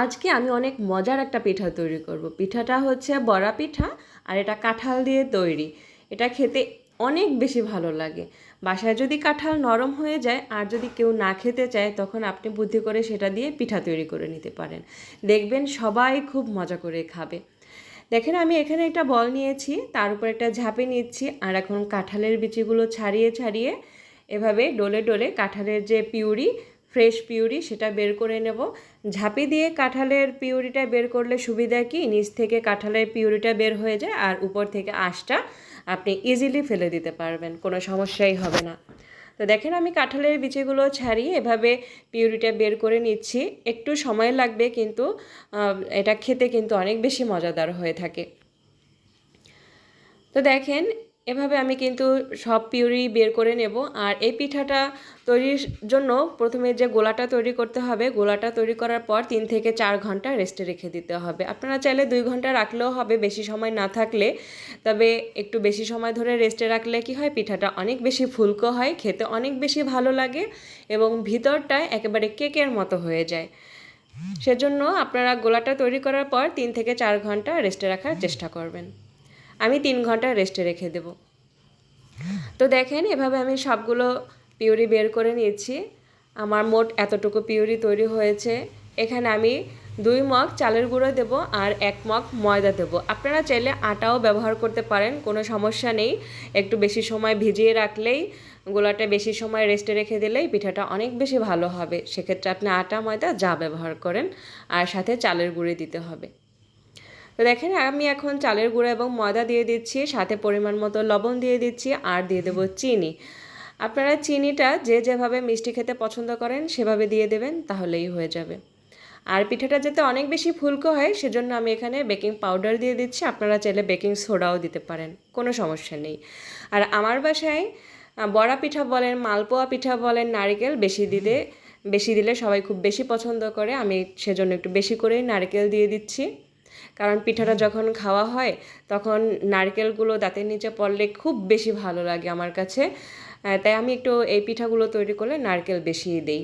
আজকে আমি অনেক মজার একটা পিঠা তৈরি করব। পিঠাটা হচ্ছে বড়া পিঠা আর এটা কাঁঠাল দিয়ে তৈরি। এটা খেতে অনেক বেশি ভালো লাগে। বাসায় যদি কাঁঠাল নরম হয়ে যায় আর যদি কেউ না খেতে চায়, তখন আপনি বুদ্ধি করে সেটা দিয়ে পিঠা তৈরি করে নিতে পারেন। দেখবেন সবাই খুব মজা করে খাবে। দেখেন আমি এখানে একটা বল নিয়েছি, তার উপর একটা ঝাঁপে নিচ্ছি আর এখন কাঁঠালের বিচিগুলো ছাড়িয়ে ছাড়িয়ে এভাবে ডলে ডলে কাঁঠালের যে পিউরি ফ্রেশ পিউরি সেটা বের করে নেব। ঝাঁপি দিয়ে কাঁঠালের পিউরিটা বের করলে সুবিধা কি? নিচ থেকে কাঁঠালের পিউরিটা বের হয়ে যায় আর উপর থেকে আঁশটা আপনি ইজিলি ফেলে দিতে পারবেন, কোনো সমস্যাই হবে না। তো দেখেন আমি কাঁঠালের বিচিগুলো ছাড়িয়ে এভাবে পিউরিটা বের করে নিচ্ছি। একটু সময় লাগবে কিন্তু এটা খেতে কিন্তু অনেক বেশি মজাদার হয়ে থাকে। তো দেখেন এভাবে আমি কিন্তু সব পিউরি বের করে নেব। আর এই পিঠাটা তৈরির জন্য প্রথমে যে গোলাটা তৈরি করতে হবে, গোলাটা তৈরি করার পর তিন থেকে চার ঘণ্টা রেস্টে রেখে দিতে হবে। আপনারা চাইলে দুই ঘণ্টা রাখলেও হবে, বেশি সময় না থাকলে। তবে একটু বেশি সময় ধরে রেস্টে রাখলে কি হয়, পিঠাটা অনেক বেশি ফুলকো হয়, খেতে অনেক বেশি ভালো লাগে এবং ভিতরটায় একেবারে কেকের মতো হয়ে যায়। সেজন্য আপনারা গোলাটা তৈরি করার পর তিন থেকে চার ঘণ্টা রেস্টে রাখার চেষ্টা করবেন। আমি তিন ঘণ্টা রেস্টে রেখে দেব। তো দেখেন, এভাবে আমি সবগুলো পিউরি বের করে নিয়েছি। আমার মোট এতটুকু পিউরি তৈরি হয়েছে। এখানে আমি দুই মগ চালের গুঁড়ো দেব আর এক মগ ময়দা দেব। আপনারা চাইলে আটাও ব্যবহার করতে পারেন, কোনো সমস্যা নেই। একটু বেশি সময় ভিজিয়ে রাখলেই, গোলাটা বেশি সময় রেস্টে রেখে দিলেই পিঠাটা অনেক বেশি ভালো হবে। সেক্ষেত্রে আপনি আটা, ময়দা যা ব্যবহার করেন, আর সাথে চালের গুঁড়ি দিতে হবে। তো দেখেন, আমি এখন চালের গুঁড়ো এবং ময়দা দিয়ে দিচ্ছি, সাথে পরিমাণ মতো লবণ দিয়ে দিচ্ছি আর দিয়ে দেবো চিনি। আপনারা চিনিটা যে যেভাবে মিষ্টি খেতে পছন্দ করেন, সেভাবে দিয়ে দেবেন, তাহলেই হয়ে যাবে। আর পিঠাটা যাতে অনেক বেশি ফুলকো হয়, সেজন্য আমি এখানে বেকিং পাউডার দিয়ে দিচ্ছি, আপনারা চাইলে বেকিং সোডাও দিতে পারেন, কোনো সমস্যা নেই। আর আমার বাসায় বড়া পিঠা বলেন, মালপোয়া পিঠা বলেন, নারিকেল বেশি দিতে বেশি দিলে সবাই খুব বেশি পছন্দ করে, আমি সেজন্য একটু বেশি করেই নারকেল দিয়ে দিচ্ছি। কারণ পিঠাটা যখন খাওয়া হয়, তখন নারকেলগুলো দাঁতের নিচে পড়লে খুব বেশি ভালো লাগে আমার কাছে। তাই আমি একটু এই পিঠাগুলো তৈরি করলে নারকেল বেশি দিই।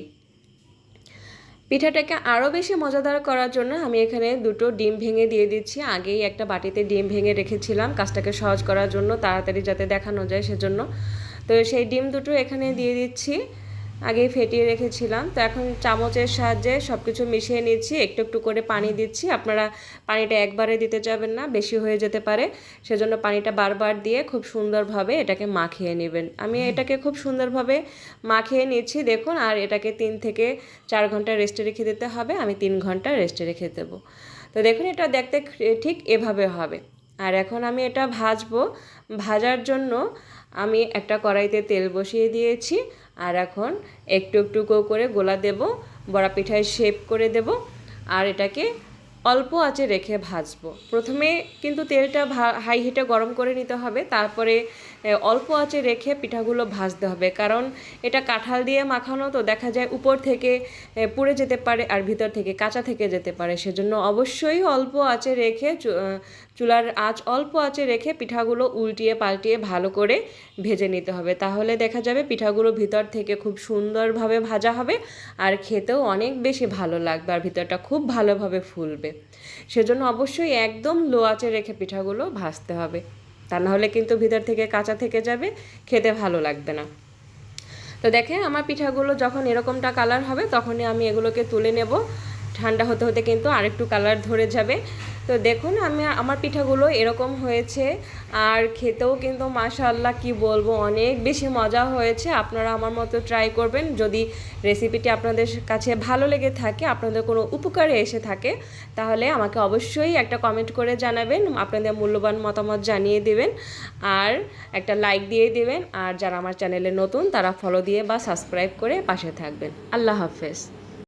পিঠাটাকে আরও বেশি মজাদার করার জন্য আমি এখানে দুটো ডিম ভেঙে দিয়ে দিচ্ছি। আগেই একটা বাটিতে ডিম ভেঙে রেখেছিলাম। কাজটাকে সহজ করার জন্য, তাড়াতাড়ি যাতে দেখানো যায় সেজন্য। তো সেই ডিম দুটো এখানে দিয়ে দিচ্ছি। আগেই ফেটিয়ে রেখেছিলাম। তো এখন চামচের সাহায্যে সব কিছু মিশিয়ে নিচ্ছি একটু একটু করে পানি দিচ্ছি। আপনারা পানিটা একবারে দিতে যাবেন না বেশি হয়ে যেতে পারে। সেজন্য পানিটা বারবার দিয়ে খুব সুন্দরভাবে এটাকে মাখিয়ে নেবেন। আমি এটাকে খুব সুন্দরভাবে মাখিয়ে নিচ্ছি দেখুন আর এটাকে তিন থেকে চার ঘণ্টা রেস্টে রেখে দিতে হবে। আমি তিন ঘণ্টা রেস্টে রেখে দেবো। তো দেখুন এটা দেখতে ঠিক এভাবে হবে। আর এখন আমি এটা ভাজবো। ভাজার জন্য আমি একটা কড়াইতে তেল বসিয়ে দিয়েছি। আর এখন একটু একটু করে গোলা দেব, বড়া পিঠায় শেপ করে দেব, আর এটাকে অল্প আঁচে রেখে ভাজবো। প্রথমে কিন্তু তেলটা হাই হিটে গরম করে নিতে হবে, তারপরে অল্প আঁচে রেখে পিঠাগুলো ভাজতে হবে, কারণ এটা কাঁঠাল দিয়ে মাখানো তো দেখা যায় উপর থেকে পুড়ে যেতে পারে আর ভিতর থেকে, কাঁচা থেকে যেতে পারে। সেজন্য অবশ্যই অল্প আঁচে রেখে চুলার আঁচ অল্প আঁচে রেখে পিঠাগুলো উল্টিয়ে পাল্টিয়ে ভালো করে ভেজে নিতে হবে। তাহলে দেখা যাবে পিঠাগুলো ভিতর থেকে খুব সুন্দরভাবে ভাজা হবে আর খেতেও অনেক বেশি ভালো লাগবে আর ভিতরটা খুব ভালোভাবে ফুলবে। সেজন্য অবশ্যই একদম লো আঁচে রেখে পিঠাগুলো ভাজতে হবে। তা নাহলে কিন্তু ভিতর থেকে কাঁচা থেকে যাবে, খেতে ভালো লাগবে না। তো দেখে আমার পিঠাগুলো যখন এরকমটা কালার হবে তখনই আমি এগুলোকে তুলে নেব। ঠান্ডা হতে হতে কিন্তু আরেকটু কালার ধরে যাবে। তো দেখুন, আমি, আমার পিঠাগুলো এরকম হয়েছে। আর খেতেও কিন্তু মাশাল্লাহ কি বলব, অনেক বেশি মজা হয়েছে। আপনারা আমার মতো ট্রাই করবেন। যদি রেসিপিটি আপনাদের কাছে ভালো লেগে থাকে, আপনাদের কোনো উপকারে এসে থাকে, তাহলে আমাকে অবশ্যই একটা কমেন্ট করে জানাবেন, আপনাদের মূল্যবান মতামত জানিয়ে দেবেন। আর একটা লাইক দিয়ে দেবেন। আর যারা আমার চ্যানেলে নতুন, তারা ফলো দিয়ে বা সাবস্ক্রাইব করে পাশে থাকবেন। আল্লাহ হাফেজ।